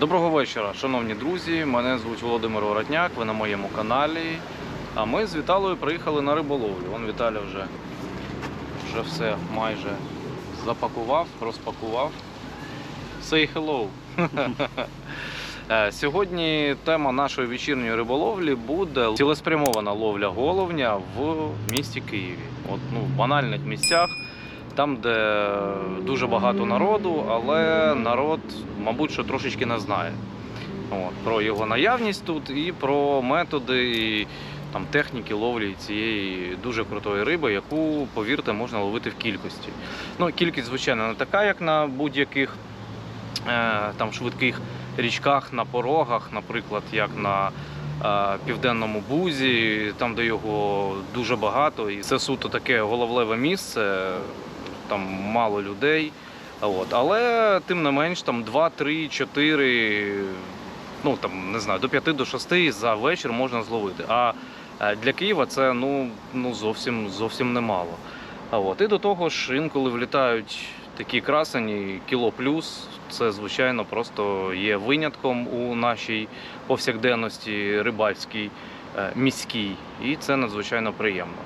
Доброго вечора, шановні друзі. Мене звуть Володимир Воротняк, ви на моєму каналі. А ми з Віталою приїхали на риболовлю. Вон Віталя вже, вже все майже запакував, розпакував. Say hello. Е, Сьогодні тема нашої вечірньої риболовлі буде цілеспрямована ловля головня в місті Києві. От, ну, в банальних місцях, там, де дуже багато народу, але народ, мабуть, що трошечки не знає. От, про його наявність тут і про методи і, там, техніки ловлі цієї дуже крутої риби, яку, повірте, можна ловити в кількості. Ну, кількість, звичайно, не така, як на будь-яких е, швидких річках, на порогах, наприклад, як на е, Південному Бузі, там, де його дуже багато, і це суто таке головлеве місце, там мало людей. От. Але тим не менш, там 2, 3, 4, ну там не знаю, до 5 до 6 за вечір можна зловити. А е, для Києва це ну, ну зовсім зовсім немало. От. І до того ж, інколи влітають такі красені, кіло плюс. Це, звичайно, просто є винятком у нашій повсякденності рибальській, е, міській, і це надзвичайно приємно.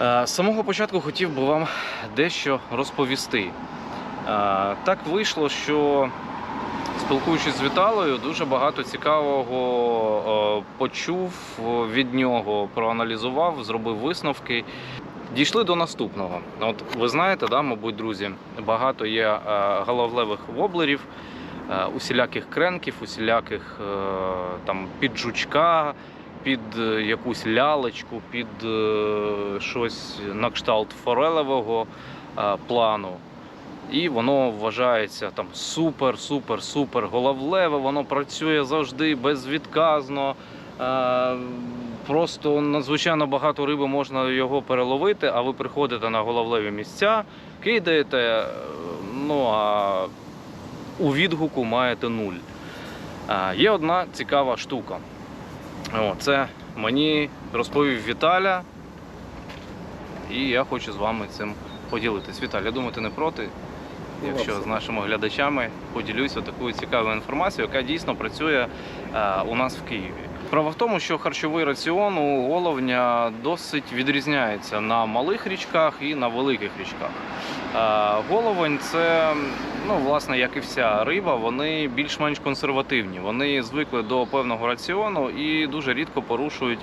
Е, З самого початку хотів би вам дещо розповісти. Е, Так вийшло, що спілкуючись з Віталою, дуже багато цікавого е, почув від нього, проаналізував, зробив висновки. Дійшли до наступного. От ви знаєте, да, мабуть, друзі, багато є головлевих воблерів, усіляких кренків, усіляких там під жучка, під е, якусь лялечку, під е, щось на кшталт форелевого е, плану. І воно вважається там супер, супер, супер головлеве, воно працює завжди безвідказно. Просто надзвичайно багато риби можна його переловити, а ви приходите на головлеві місця, кидаєте, ну а у відгуку маєте нуль. Є одна цікава штука. О, це мені розповів Віталя, і я хочу з вами цим поділитись. Віталій, я думаю, ти не проти, якщо з нашими глядачами поділюся такою цікавою інформацією, яка дійсно працює е, у нас в Києві. Справа в тому, що харчовий раціон у головня досить відрізняється на малих річках і на великих річках. Е, Головень це, ну, власне, як і вся риба, вони більш-менш консервативні. Вони звикли до певного раціону і дуже рідко порушують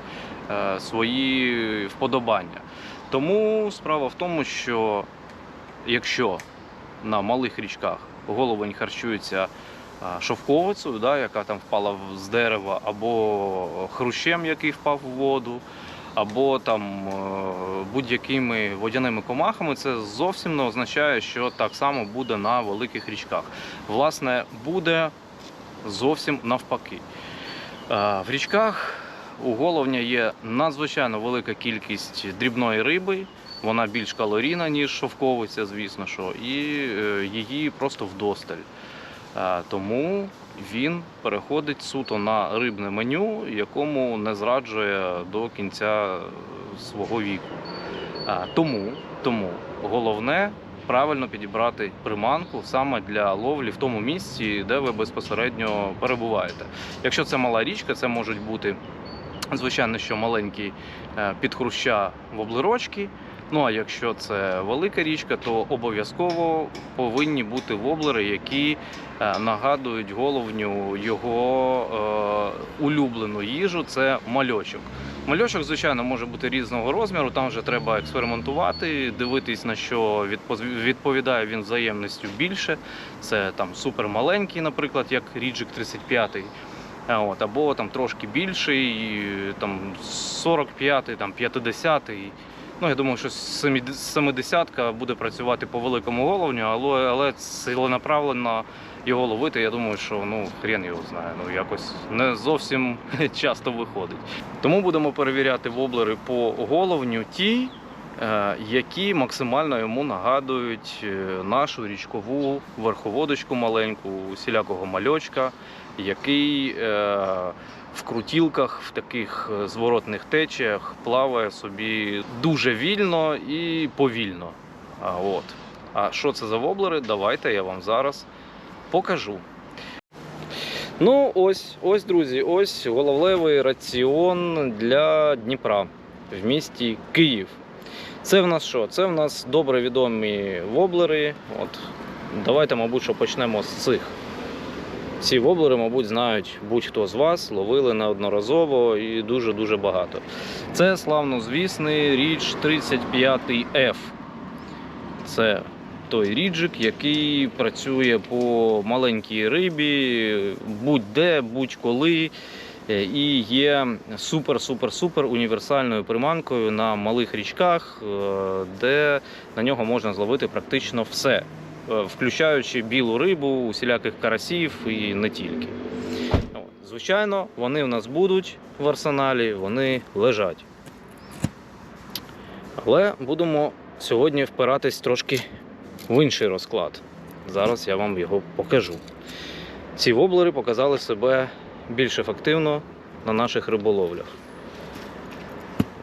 е, свої вподобання. Тому справа в тому, що якщо на малих річках головень харчується шовковицею, да, яка там впала з дерева, або хрущем, який впав в воду, або там е, будь-якими водяними комахами, це зовсім не означає, що так само буде на великих річках. Власне, буде зовсім навпаки. Е, В річках у головня є надзвичайно велика кількість дрібної риби. Вона більш калорійна, ніж шовковиця, звісно що, і е, її просто вдосталь. Е, Тому він переходить суто на рибне меню, якому не зраджує до кінця свого віку. Е, Тому, тому головне правильно підібрати приманку саме для ловлі в тому місці, де ви безпосередньо перебуваєте. Якщо це мала річка, це можуть бути звичайно, що маленькі е, підхруща воблерочки. Ну а якщо це велика річка, то обов'язково повинні бути воблери, які е, нагадують головню його е, улюблену їжу це мальочок. Мальочок, звичайно, може бути різного розміру. Там вже треба експериментувати, дивитись на що відповідає він взаємністю більше. Це там супер маленький, наприклад, як Ріджик 35 а От, або там трошки більший, там 45-й, там 50-й. Ну, я думаю, що 70-ка буде працювати по великому головню, але, але ціленаправленно його ловити, я думаю, що ну хрен його знає. Ну якось не зовсім часто виходить. Тому будемо перевіряти воблери по головню ті, е, які максимально йому нагадують е, нашу річкову верховодочку маленьку, усілякого мальочка, який е, в крутілках, в таких е, зворотних течіях плаває собі дуже вільно і повільно. А, от. а що це за воблери? Давайте я вам зараз покажу. Ну, ось, ось, друзі, ось головлевий раціон для Дніпра в місті Київ. Це в нас що? Це в нас добре відомі воблери. От. Давайте, мабуть, що почнемо з цих. Ці воблери, мабуть, знають будь-хто з вас, ловили неодноразово і дуже-дуже багато. Це славнозвісний річ 35F. Це той ріджик, який працює по маленькій рибі, будь-де, будь-коли. е, І є супер-супер-супер універсальною приманкою на малих річках, е, де на нього можна зловити практично все, включаючи білу рибу, усіляких карасів і не тільки. Звичайно, вони в нас будуть в арсеналі, вони лежать. Але будемо сьогодні впиратись трошки в інший розклад. Зараз я вам його покажу. Ці воблери показали себе більш ефективно на наших риболовлях.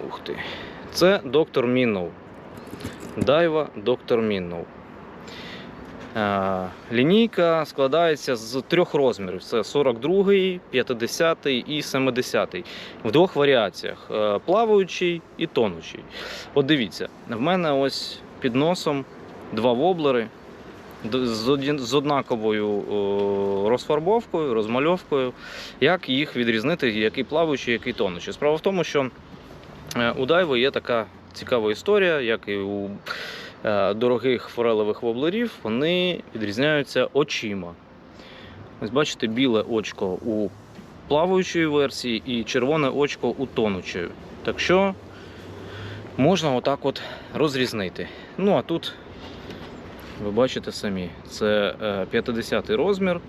Ух ти. Це доктор Міннов. Дайва доктор Міннов. Е, Лінійка складається з трьох розмірів: це 42, 50 і 70. В двох варіаціях: е, плаваючий і тонучий. От дивіться, в мене ось під носом два воблери з однаковою розфарбовкою, розмальовкою. Як їх відрізнити, який плаваючий, який тонучий? Справа в тому, що е, у Дайви є така цікава історія, як і у дорогих форелевих воблерів, вони відрізняються очима. Ось бачите, біле очко у плаваючої версії і червоне очко у тонучої. Так що можна отак от розрізнити. Ну а тут ви бачите самі, це е, 50 розмір,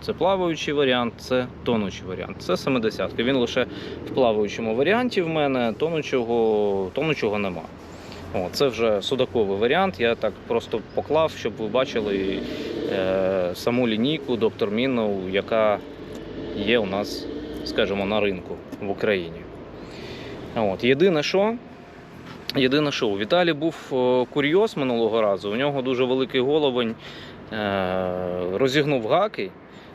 це плаваючий варіант, це тонучий варіант. Це 70 Він лише в плаваючому варіанті в мене, тонучого, тонучого нема. О, це вже судаковий варіант. Я так просто поклав, щоб ви бачили е, саму лінійку доктор Міннов, яка є у нас, скажімо, на ринку в Україні. От. Єдине, що Єдине, що у Віталі був е, курйоз минулого разу. У нього дуже великий головень е, розігнув гаки.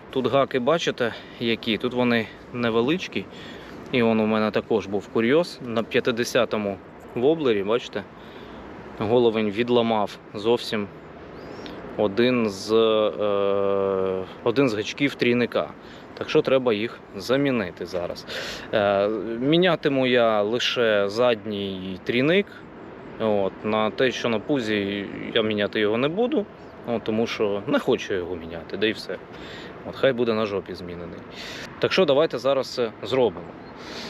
Тут гаки, бачите, які? Тут вони невеличкі. І он у мене також був курйоз. На 50-му воблері, бачите, головень відламав зовсім один з, е, один з гачків трійника. Так що треба їх замінити зараз. Е, мінятиму я лише задній трійник. От, на те, що на пузі я міняти його не буду, от, тому що не хочу його міняти, да і все. От, хай буде на жопі змінений. Так що давайте зараз це зробимо.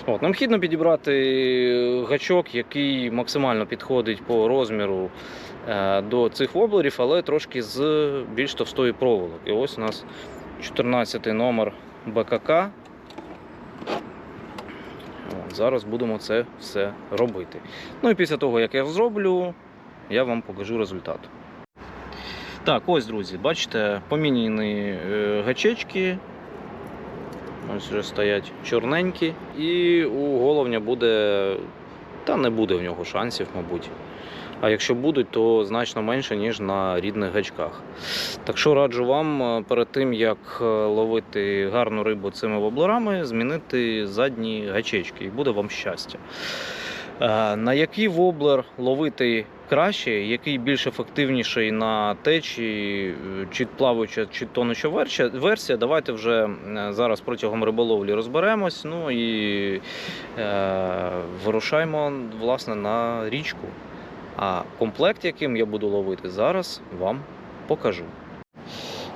От, необхідно підібрати гачок, який максимально підходить по розміру е, до цих воблерів, але трошки з більш товстої проволоки. Ось у нас 14 номер БКК. Зараз будемо це все робити. Ну і після того, як я зроблю, я вам покажу результат. Так, ось, друзі, бачите, поміняні е, гачечки. Ось вже стоять чорненькі. І у головня буде. Та не буде в нього шансів, мабуть. А якщо будуть, то значно менше, ніж на рідних гачках. Так що раджу вам е, перед тим, як е, ловити гарну рибу цими воблерами, змінити задні гачечки, і буде вам щастя. Е, На який воблер ловити краще, який більш ефективніший на течі, е, чи плаваюча, чи тонуча версія, версія, давайте вже е, зараз протягом риболовлі розберемось. Ну і е, вирушаємо власне на річку. А комплект, яким я буду ловити, зараз вам покажу.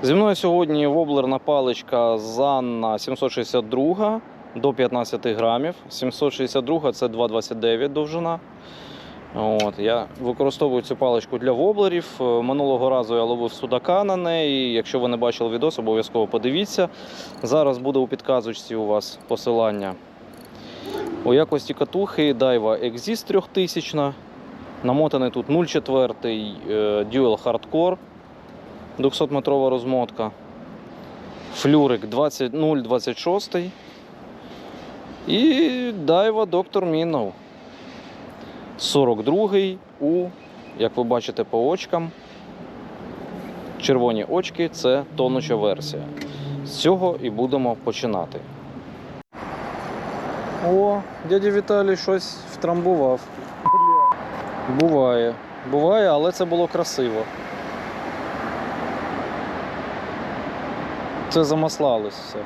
Зі мною сьогодні воблерна паличка Занна 762 до 15 грамів. 762 це 2,29 довжина. От, я використовую цю паличку для воблерів. Е, Минулого разу я ловив судака на неї. Якщо ви не бачили відос, обов'язково подивіться. Зараз буде у підказочці у вас посилання. У якості катухи Daiwa Exist 3000. Намотаний тут 0,4 е, Dual Hardcore 200-метрова розмотка. Флюрик 0,26. І Daiwa Dr. Minnow 42 у, як ви бачите по очкам. Червоні очки це тонуча версія. З цього і будемо починати. О, дядя Віталій щось втрамбував. Буває. Буває, але це було красиво. Це замаслалось все.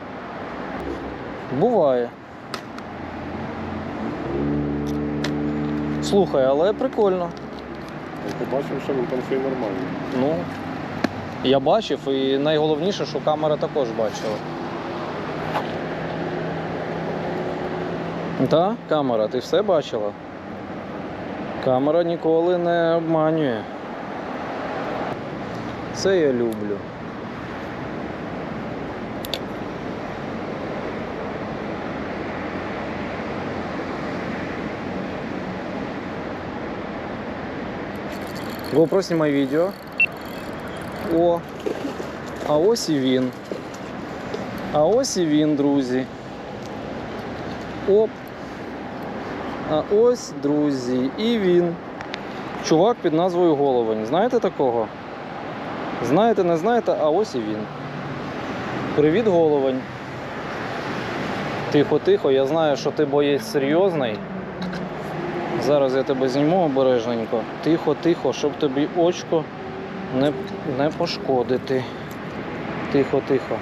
Буває. Слухай, але прикольно. Я побачив, що він там все нормально. Ну, я бачив, і найголовніше, що камера також бачила. Так, камера, ти все бачила? Камера ніколи не обманює. Це я люблю. GoPro знімай відео. О, а ось і він. А ось і він, друзі. Оп. А ось, друзі, і він. Чувак під назвою Головень. Знаєте такого? Знаєте, не знаєте, а ось і він. Привіт, Головень. Тихо, тихо, я знаю, що ти боєць серйозний. Зараз я тебе зніму обережненько. Тихо, тихо, щоб тобі очко не, не пошкодити. Тихо, тихо.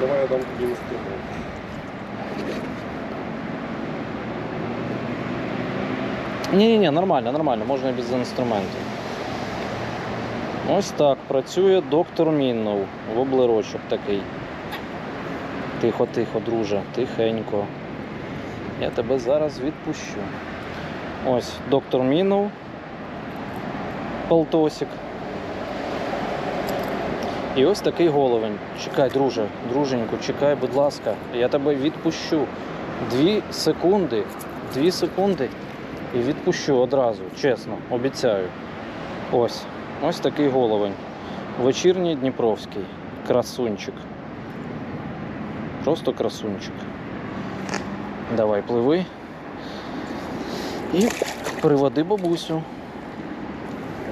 Давай я дам тобі інструмент. Ні, ні, ні, нормально, нормально, можна і без інструментів. Ось так працює доктор Міннов. Воблерочок такий. Тихо, тихо, друже, тихенько. Я тебе зараз відпущу. Ось доктор Міннов. Полтосик. І ось такий головень. Чекай, друже, друженьку, чекай, будь ласка, я тебе відпущу. Дві секунди. Дві секунди і відпущу одразу, чесно, обіцяю. Ось, ось такий головень. Вечірній Дніпровський. Красунчик. Просто красунчик. Давай, пливи. І приводи бабусю.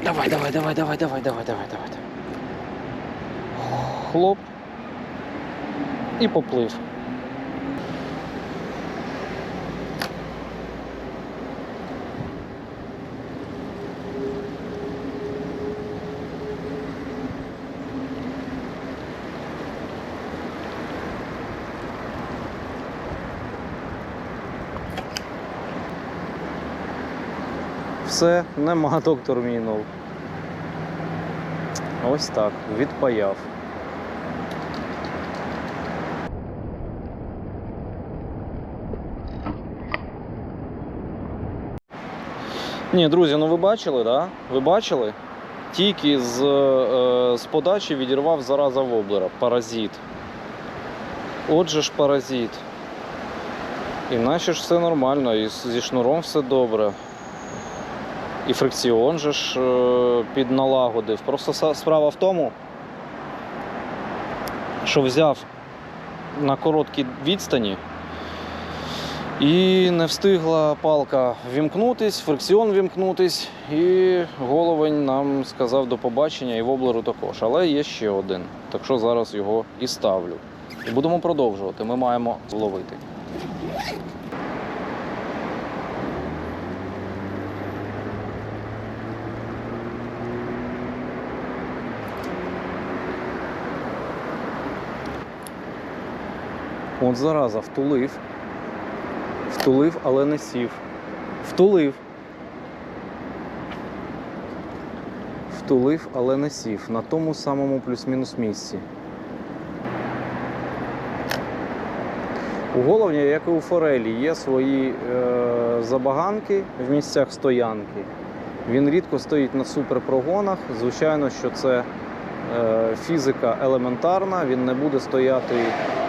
Давай, давай, давай, давай, давай, давай, давай, давай. Хлоп. І поплив. Все, нема доктор Мінов. Ось так, відпаяв. Ні, друзі, ну ви бачили, да? Ви бачили? Тільки з, е, з подачі відірвав зараза воблера. Паразит. Отже ж паразит. І наче ж все нормально, і зі шнуром все добре. І фрикціон же ж е, підналагодив. Просто справа в тому, що взяв на короткій відстані і не встигла палка вімкнутись, фрикціон вімкнутись, і головень нам сказав до побачення і воблеру також. Але є ще один. Так що зараз його і ставлю. І будемо продовжувати. Ми маємо зловити. От зараза, втулив. Втулив, але не сів. Втулив. Втулив, але не сів. На тому самому плюс-мінус місці. У головня, як і у форелі, є свої е, забаганки в місцях стоянки. Він рідко стоїть на суперпрогонах. Звичайно, що це е, фізика елементарна, він не буде стояти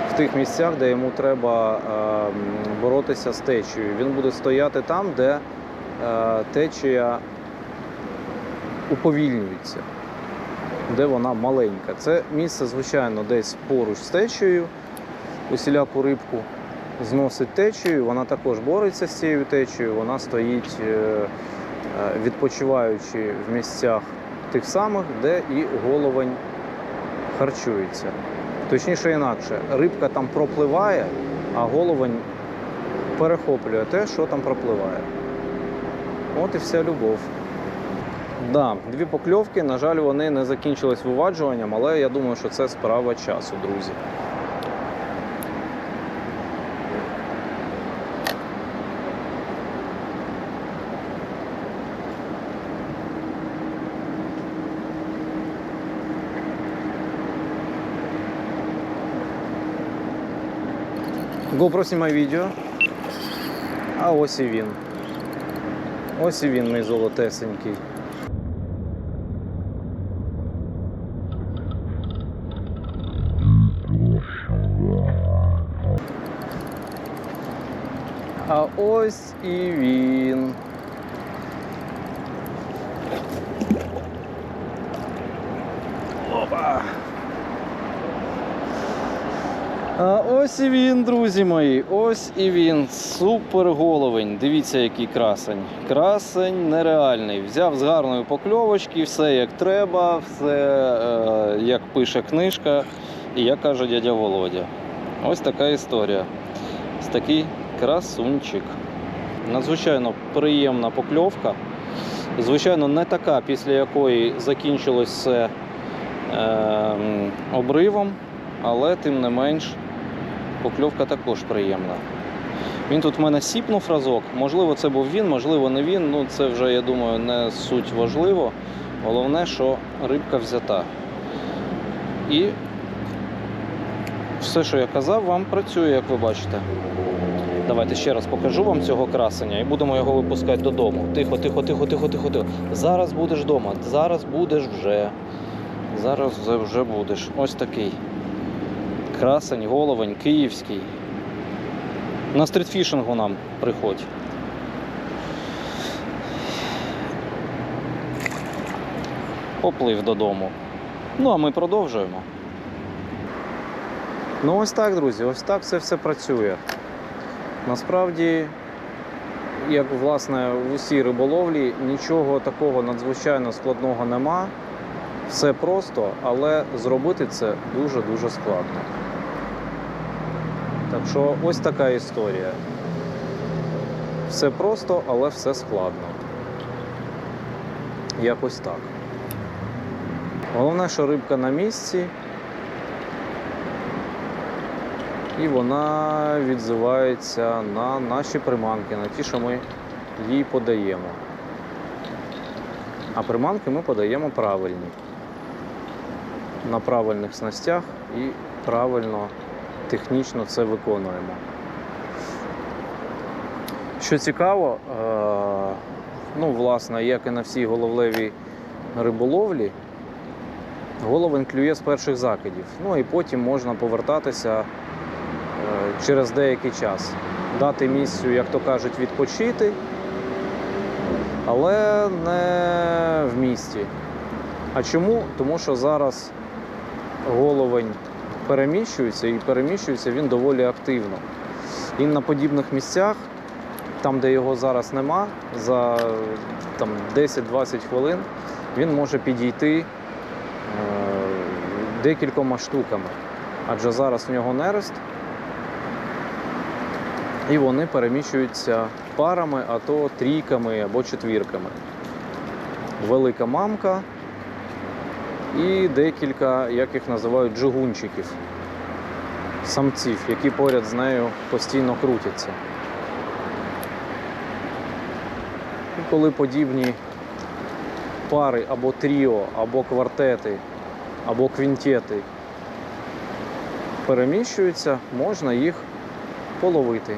в тих місцях, де йому треба е, боротися з течією. Він буде стояти там, де е, течія уповільнюється, де вона маленька. Це місце, звичайно, десь поруч з течією. Усіляку рибку зносить течію, вона також бореться з цією течією, вона стоїть, е, е, відпочиваючи в місцях тих самих, де і головень харчується. Точніше інакше, рибка там пропливає, а головень перехоплює те, що там пропливає. От і вся любов. Да, дві покльовки, на жаль, вони не закінчились виваджуванням, але я думаю, що це справа часу, друзі. GoPro знімай відео. А ось і він. Ось і він, мій золотесенький. А ось і він. Опа. А ось і він, друзі мої. Ось і він. Супер головень. Дивіться, який красень. Красень нереальний. Взяв з гарної покльовочки, все як треба, все е, як пише книжка, і як каже дядя Володя. Ось така історія. Ось такий красунчик. Надзвичайно приємна покльовка. Звичайно, не така, після якої закінчилось все е, обривом, але тим не менш покльовка також приємна. Він тут в мене сіпнув разок. Можливо, це був він, можливо, не він. Ну, це вже, я думаю, не суть важливо. Головне, що рибка взята. І все, що я казав, вам працює, як ви бачите. Давайте ще раз покажу вам цього красення і будемо його випускати додому. Тихо, тихо, тихо, тихо, тихо, тихо. Зараз будеш вдома. Зараз будеш вже. Зараз вже- будеш. Ось такий. Красень, головень, київський. На стрітфішингу нам приходь. Поплив додому. Ну, а ми продовжуємо. Ну, ось так, друзі, ось так це все працює. Насправді, як власне в усій риболовлі, нічого такого надзвичайно складного нема. Все просто, але зробити це дуже-дуже складно. Так що ось така історія. Все просто, але все складно. Якось так. Головне, що рибка на місці. І вона відзивається на наші приманки, на ті, що ми їй подаємо. А приманки ми подаємо правильні. На правильних снастях і правильно технічно це виконуємо. Що цікаво, е, ну, власне, як і на всій головлевій риболовлі, головень клює з перших закидів. Ну і потім можна повертатися е, через деякий час. Дати місцю, як то кажуть, відпочити, але не в місті. А чому? Тому що зараз головень переміщується і переміщується він доволі активно. І на подібних місцях, там, де його зараз нема, за там, 10-20 хвилин він може підійти е, декількома штуками. Адже зараз в нього нерест, і вони переміщуються парами, а то трійками або четвірками. Велика мамка і декілька, як їх називають, джигунчиків, самців, які поряд з нею постійно крутяться. І коли подібні пари або тріо, або квартети, або квінтети переміщуються, можна їх половити.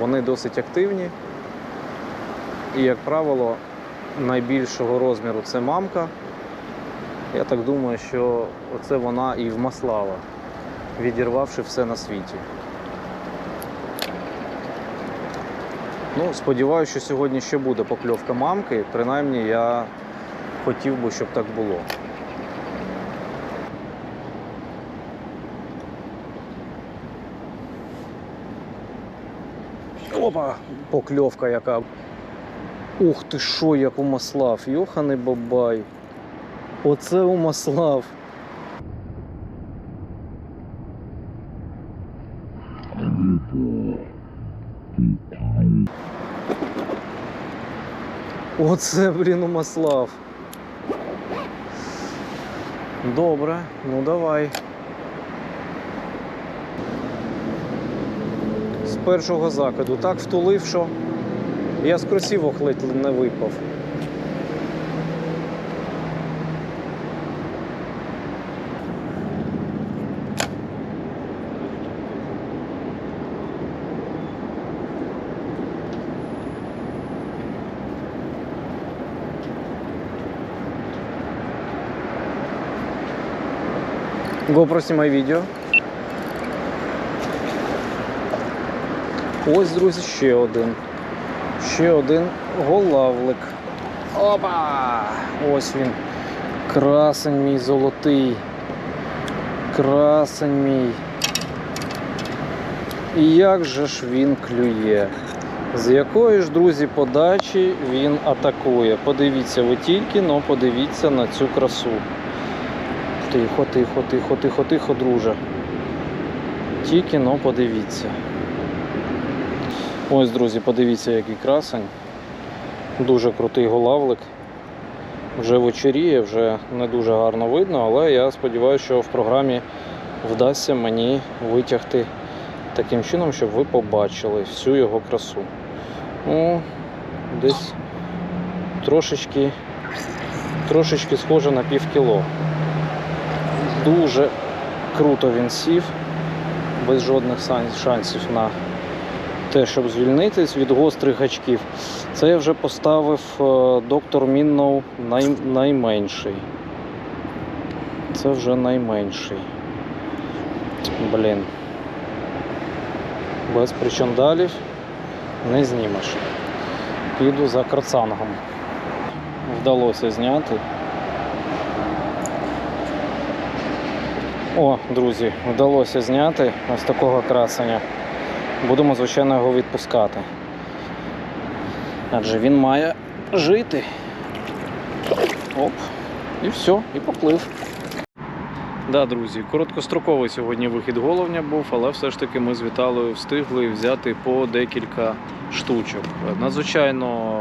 Вони досить активні. І, як правило, найбільшого розміру це мамка. Я так думаю, що оце вона і вмаслала, відірвавши все на світі. Ну, сподіваюся, що сьогодні ще буде покльовка мамки. Принаймні я хотів би, щоб так було. Опа! Покльовка яка. Ух ти що, як умаслав, йоханий бабай. Оце умаслав. Оце, блін, умаслав. Добре, ну давай. З першого закиду так втулив, що я з кросівок ледь не випав. GoPro знімай відео. Ось, друзі, ще один. Ще один голавлик. Опа! Ось він. Красень мій золотий. Красень мій. І як же ж він клює? З якої ж, друзі, подачі він атакує? Подивіться ви тільки, но подивіться на цю красу. Тихо, тихо, тихо, тихо, тихо, друже. Тільки но подивіться. Ось, друзі, подивіться, який красень. Дуже крутий голавлик. Вже вечоріє, вже не дуже гарно видно, але я сподіваюся, що в програмі вдасться мені витягти таким чином, щоб ви побачили всю його красу. Ну, десь трошечки, трошечки схоже на пів кіло. Дуже круто він сів, без жодних шансів на те, щоб звільнитись від гострих гачків. Це я вже поставив е, доктор Мінноу най, найменший. Це вже найменший. Блін. Без причандалів не знімеш. Піду за крацангом. Вдалося зняти. О, друзі, вдалося зняти ось такого красення. Будемо, звичайно, його відпускати. Адже він має жити. Оп, і все, і поплив. Да, друзі, короткостроковий сьогодні вихід головня був, але все ж таки ми з Віталою встигли взяти по декілька штучок. Надзвичайно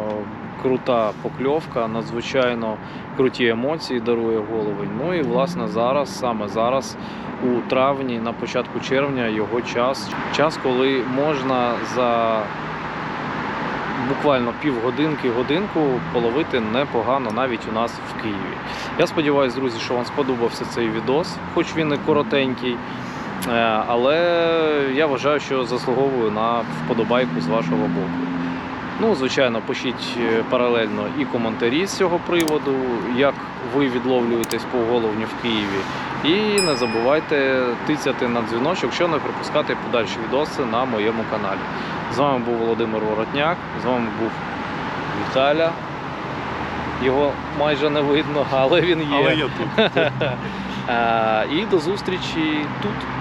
крута покльовка, надзвичайно круті емоції дарує головень. Ну і власне зараз, саме зараз, у травні, на початку червня, його час. Час, коли можна за буквально півгодинки, годинку половити непогано навіть у нас в Києві. Я сподіваюся, друзі, що вам сподобався цей відос, хоч він і коротенький. е, Але я вважаю, що заслуговую на вподобайку з вашого боку. Ну, звичайно, пишіть е, паралельно і коментарі з цього приводу, як ви відловлюєтесь по головню в Києві. І не забувайте тицяти на дзвіночок, щоб не пропускати подальші відоси на моєму каналі. З вами був Володимир Воротняк, з вами був Віталя. Його майже не видно, але він є. Але я тут. Е, І до зустрічі тут.